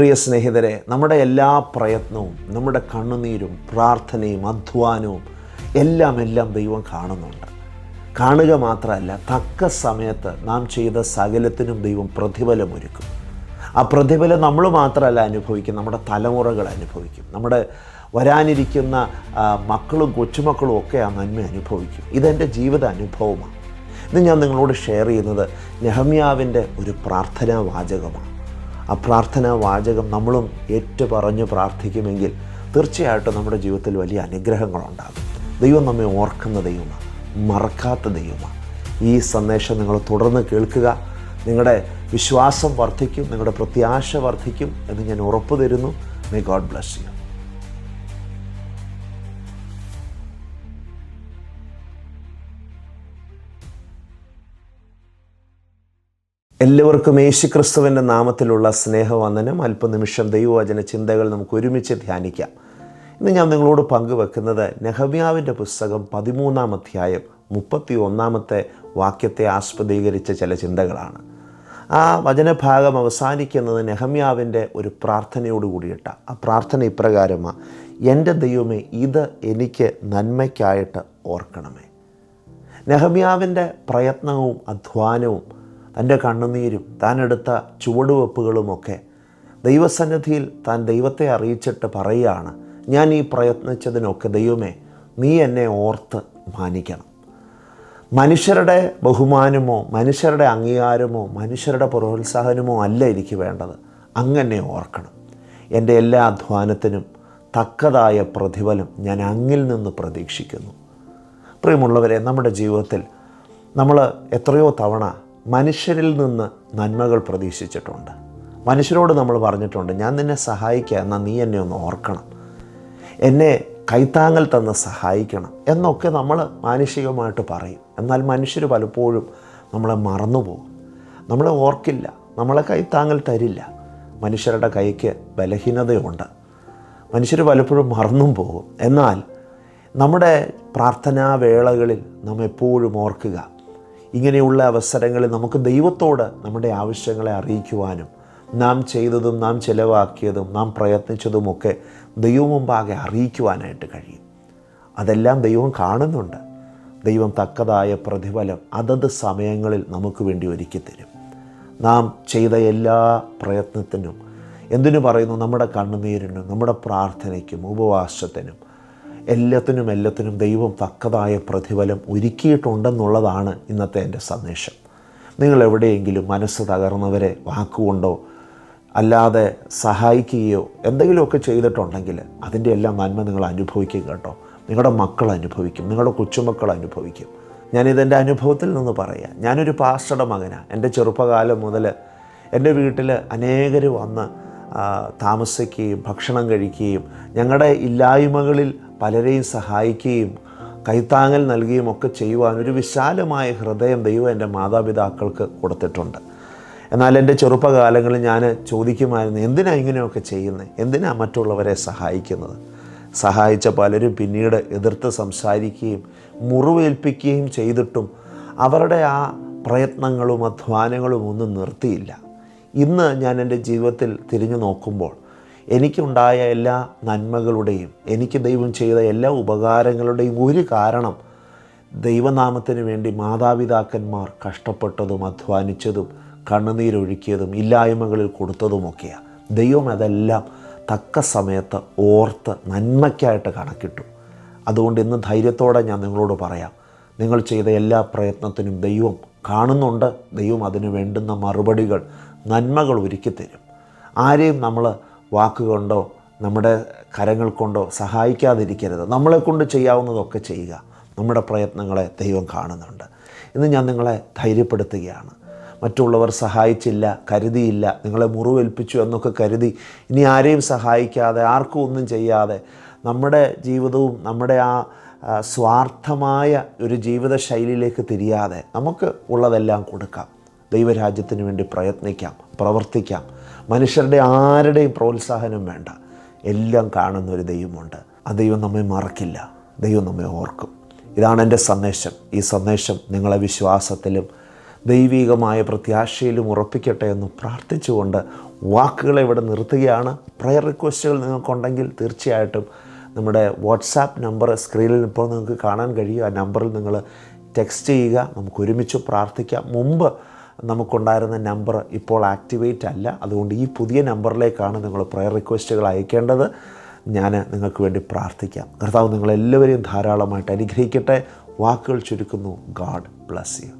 പ്രിയ സ്നേഹിതരെ നമ്മുടെ എല്ലാ പ്രയത്നവും നമ്മുടെ കണ്ണുനീരും പ്രാർത്ഥനയും അധ്വാനവും എല്ലാം എല്ലാം ദൈവം കാണുന്നുണ്ട്. കാണുക മാത്രമല്ല തക്ക സമയത്ത് നാം ചെയ്ത സകലത്തിനും ദൈവം പ്രതിഫലമൊരുക്കും ആ പ്രതിഫലം നമ്മൾ മാത്രമല്ല അനുഭവിക്കും നമ്മുടെ തലമുറകൾ അനുഭവിക്കും. നമ്മുടെ വരാനിരിക്കുന്ന മക്കളും കൊച്ചുമക്കളും ഒക്കെ ആ നന്മ അനുഭവിക്കും. ഇതെന്റെ ജീവിത അനുഭവമാണ്. ഇന്ന് ഞാൻ നിങ്ങളോട് ഷെയർ ചെയ്യുന്നത് നെഹമ്യാവിന്റെ ഒരു പ്രാർത്ഥനാ വാചകമാണ് ആ പ്രാർത്ഥനാ വാചകം നമ്മളും ഏറ്റു പറഞ്ഞ് പ്രാർത്ഥിക്കുമെങ്കിൽ തീർച്ചയായിട്ടും നമ്മുടെ ജീവിതത്തിൽ വലിയ അനുഗ്രഹങ്ങളുണ്ടാകും. ദൈവം നമ്മെ ഓർക്കുന്ന ദൈവമാണ് മറക്കാത്ത ദൈവമാണ് ഈ സന്ദേശം നിങ്ങൾ തുടർന്ന് കേൾക്കുക. നിങ്ങളുടെ വിശ്വാസം വർദ്ധിക്കും നിങ്ങളുടെ പ്രത്യാശ വർദ്ധിക്കും എന്ന് ഞാൻ ഉറപ്പ് തരുന്നു മേ ഗോഡ് ബ്ലസ് യു എല്ലാവർക്കും യേശുക്രിസ്തുവിന്റെ നാമത്തിലുള്ള സ്നേഹവന്ദനം. അല്പനിമിഷം ദൈവവചന ചിന്തകൾ നമുക്ക് ഒരുമിച്ച് ധ്യാനിക്കാം. ഇന്ന് ഞാൻ നിങ്ങളോട് പങ്കുവെക്കുന്നത് നെഹമ്യാവിന്റെ പുസ്തകം പതിമൂന്നാം അധ്യായം മുപ്പത്തി ഒന്നാമത്തെ വാക്യത്തെ ആസ്പദീകരിച്ച ചില ചിന്തകളാണ്. ആ വചനഭാഗം അവസാനിക്കുന്നത് നെഹമ്യാവിന്റെ ഒരു പ്രാർത്ഥനയോട് കൂടിയിട്ട ആ പ്രാർത്ഥന ഇപ്രകാരമാണ് എന്റെ ദൈവമേ ഇത് എനിക്ക് നന്മയ്ക്കായിട്ട് ഓർക്കണമേ. നെഹമ്യാവിന്റെ പ്രയത്നവും അധ്വാനവും തന്റെ കണ്ണുനീരും താൻ എടുത്ത ചുവടുവെപ്പുകളുമൊക്കെ ദൈവസന്നിധിയിൽ താൻ ദൈവത്തെ അറിയിച്ചിട്ട് പറയുകയാണ് ഞാൻ ഈ പ്രയത്നിച്ചതിനൊക്കെ ദൈവമേ നീ എന്നെ ഓർത്ത് മാനിക്കണം. മനുഷ്യരുടെ ബഹുമാനമോ മനുഷ്യരുടെ അംഗീകാരമോ മനുഷ്യരുടെ പ്രോത്സാഹനമോ അല്ല എനിക്ക് വേണ്ടത്. അങ്ങനെ ഓർക്കണം. എന്റെ എല്ലാ അധ്വാനത്തിനും തക്കതായ പ്രതിഫലം ഞാൻ അങ്ങിൽ നിന്ന് പ്രതീക്ഷിക്കുന്നു. പ്രിയമുള്ളവരെ നമ്മുടെ ജീവിതത്തിൽ നമ്മൾ എത്രയോ തവണ മനുഷ്യരിൽ നിന്ന് നന്മകൾ പ്രതീക്ഷിച്ചിട്ടുണ്ട്. മനുഷ്യരോട് നമ്മൾ പറഞ്ഞിട്ടുണ്ട് ഞാൻ നിന്നെ സഹായിക്കുക എന്നാൽ നീ എന്നെ ഒന്ന് ഓർക്കണം. എന്നെ കൈത്താങ്ങൽ തന്ന് സഹായിക്കണം. എന്നൊക്കെ നമ്മൾ മാനുഷികമായിട്ട് പറയും. എന്നാൽ മനുഷ്യർ പലപ്പോഴും നമ്മളെ മറന്നുപോകും. നമ്മളെ ഓർക്കില്ല നമ്മളെ കൈത്താങ്ങൽ തരില്ല. മനുഷ്യരുടെ കൈക്ക് ബലഹീനതയുണ്ട്. മനുഷ്യർ പലപ്പോഴും മറന്നും പോകും. എന്നാൽ നമ്മുടെ പ്രാർത്ഥനാ വേളകളിൽ നാം എപ്പോഴും ഓർക്കുക ഇങ്ങനെയുള്ള അവസരങ്ങളിൽ നമുക്ക് ദൈവത്തോട് നമ്മുടെ ആവശ്യങ്ങളെ അറിയിക്കുവാനും നാം ചെയ്തതും നാം ചിലവാക്കിയതും നാം പ്രയത്നിച്ചതുമൊക്കെ ദൈവം മുമ്പാകെ അറിയിക്കുവാനായിട്ട് കഴിയും. അതെല്ലാം ദൈവം കാണുന്നുണ്ട്. ദൈവം തക്കതായ പ്രതിഫലം അതത് സമയങ്ങളിൽ നമുക്ക് വേണ്ടി ഒരുക്കി തരും. നാം ചെയ്ത എല്ലാ പ്രയത്നത്തിനും എന്തിനു പറയുന്നു? നമ്മുടെ കണ്ണുനീരിനും നമ്മുടെ പ്രാർത്ഥനയ്ക്കും ഉപവാസത്തിനും എല്ലാത്തിനും എല്ലാത്തിനും ദൈവം തക്കതായ പ്രതിഫലം ഒരുക്കിയിട്ടുണ്ടെന്നുള്ളതാണ് ഇന്നത്തെ എന്റെ സന്ദേശം. നിങ്ങൾ എവിടെയെങ്കിലും മനസ്സ് തകർന്നവരെ വാക്കുകൊണ്ടോ അല്ലാതെ സഹായിക്കുകയോ എന്തെങ്കിലുമൊക്കെ ചെയ്തിട്ടുണ്ടെങ്കിൽ അതിന്റെ എല്ലാം നന്മ നിങ്ങൾ അനുഭവിക്കും കേട്ടോ. നിങ്ങളുടെ മക്കൾ അനുഭവിക്കും നിങ്ങളുടെ കൊച്ചുമക്കൾ അനുഭവിക്കും. ഞാനിതെന്റെ അനുഭവത്തിൽ നിന്ന് പറയാം. ഞാനൊരു പാസ്റ്ററുടെ മകനാണ് എന്റെ ചെറുപ്പകാലം മുതൽ എന്റെ വീട്ടിൽ അനേകർ വന്ന് താമസിക്കുകയും ഭക്ഷണം കഴിക്കുകയും ഞങ്ങളുടെ ഇല്ലായ്മകളിൽ പലരെയും സഹായിക്കുകയും കൈത്താങ്ങൽ നൽകുകയും ഒക്കെ ചെയ്യുവാൻ ഒരു വിശാലമായ ഹൃദയം ദൈവം എന്റെ മാതാപിതാക്കൾക്ക് കൊടുത്തിട്ടുണ്ട്. എന്നാൽ എന്റെ ചെറുപ്പകാലങ്ങളിൽ ഞാൻ ചോദിക്കുമായിരുന്നു എന്തിനാ ഇങ്ങനെയൊക്കെ ചെയ്യുന്നത് എന്തിനാ മറ്റുള്ളവരെ സഹായിക്കുന്നത്? സഹായിച്ച പലരും പിന്നീട് എതിർത്ത് സംസാരിക്കുകയും മുറിവേൽപ്പിക്കുകയും ചെയ്തിട്ടും അവരുടെ ആ പ്രയത്നങ്ങളും അധ്വാനങ്ങളും ഒന്നും നിർത്തിയില്ല. ഇന്ന് ഞാൻ എന്റെ ജീവിതത്തിൽ തിരിഞ്ഞു നോക്കുമ്പോൾ എനിക്കുണ്ടായ എല്ലാ നന്മകളുടെയും എനിക്ക് ദൈവം ചെയ്ത എല്ലാ ഉപകാരങ്ങളുടെയും ഒരു കാരണം ദൈവനാമത്തിന് വേണ്ടി മാതാപിതാക്കന്മാർ കഷ്ടപ്പെട്ടതും അധ്വാനിച്ചതും കണ്ണുനീരൊഴുക്കിയതും ഇല്ലായ്മകളിൽ കൊടുത്തതുമൊക്കെയാണ് ദൈവം അതെല്ലാം തക്ക സമയത്ത് ഓർത്ത് നന്മയ്ക്കായിട്ട് കണക്കിട്ടു. അതുകൊണ്ട് ഇന്ന് ധൈര്യത്തോടെ ഞാൻ നിങ്ങളോട് പറയാം. നിങ്ങൾ ചെയ്ത എല്ലാ പ്രയത്നത്തിനും ദൈവം കാണുന്നുണ്ട്. ദൈവം അതിന് വേണ്ടുന്ന മറുപടികൾ നന്മകൾ ഒരുക്കി തരും ആരെയും നമ്മൾ വാക്കുകൊണ്ടോ നമ്മുടെ കരങ്ങൾ കൊണ്ടോ സഹായിക്കാതിരിക്കരുത്. നമ്മളെ കൊണ്ട് ചെയ്യാവുന്നതൊക്കെ ചെയ്യുക. നമ്മുടെ പ്രയത്നങ്ങളെ ദൈവം കാണുന്നുണ്ട്. ഇന്ന് ഞാൻ നിങ്ങളെ ധൈര്യപ്പെടുത്തുകയാണ്. മറ്റുള്ളവർ സഹായിച്ചില്ല കരുതിയില്ല നിങ്ങളെ മുറിവേൽപ്പിച്ചു എന്നൊക്കെ കരുതി ഇനി ആരെയും സഹായിക്കാതെ ആർക്കും ഒന്നും ചെയ്യാതെ നമ്മുടെ ജീവിതവും നമ്മുടെ ആ, സ്വാർത്ഥമായ ഒരു ജീവിത ശൈലിയിലേക്ക് തിരിയാതെ നമുക്ക് ഉള്ളതെല്ലാം കൊടുക്കാം. ദൈവരാജ്യത്തിന് വേണ്ടി പ്രയത്നിക്കാം പ്രവർത്തിക്കാം. മനുഷ്യരുടെ ആരുടെയും പ്രോത്സാഹനം വേണ്ട. എല്ലാം കാണുന്ന ഒരു ദൈവമുണ്ട്. ആ ദൈവം നമ്മെ മറക്കില്ല. ദൈവം നമ്മെ ഓർക്കും. ഇതാണ് എന്റെ സന്ദേശം. ഈ സന്ദേശം നിങ്ങളെ വിശ്വാസത്തിലും ദൈവികമായ പ്രത്യാശയിലും ഉറപ്പിക്കട്ടെ എന്ന് പ്രാർത്ഥിച്ചുകൊണ്ട് വാക്കുകളെ ഇവിടെ നിർത്തുകയാണ്. പ്രയർ റിക്വസ്റ്റുകൾ നിങ്ങൾക്കുണ്ടെങ്കിൽ തീർച്ചയായിട്ടും നമ്മുടെ വാട്സാപ്പ് നമ്പർ സ്ക്രീനിൽ ഇപ്പോൾ നിങ്ങൾക്ക് കാണാൻ കഴിയും. ആ നമ്പറിൽ നിങ്ങൾ ടെക്സ്റ്റ് ചെയ്യുക. നമുക്ക് ഒരുമിച്ച് പ്രാർത്ഥിക്കാം. മുമ്പ് നമുക്കുണ്ടായിരുന്ന നമ്പർ ഇപ്പോൾ ആക്ടിവേറ്റ് അല്ല. അതുകൊണ്ട് ഈ പുതിയ നമ്പറിലേക്കാണ് നിങ്ങൾ പ്രയർ റിക്വസ്റ്റുകൾ അയക്കേണ്ടത്. ഞാൻ നിങ്ങൾക്ക് വേണ്ടി പ്രാർത്ഥിക്കാം. കർത്താവ് നിങ്ങളെല്ലാവരെയും ധാരാളമായിട്ട് അനുഗ്രഹിക്കട്ടെ. വാക്കുകൾ ചുരുക്കുന്നു. God bless you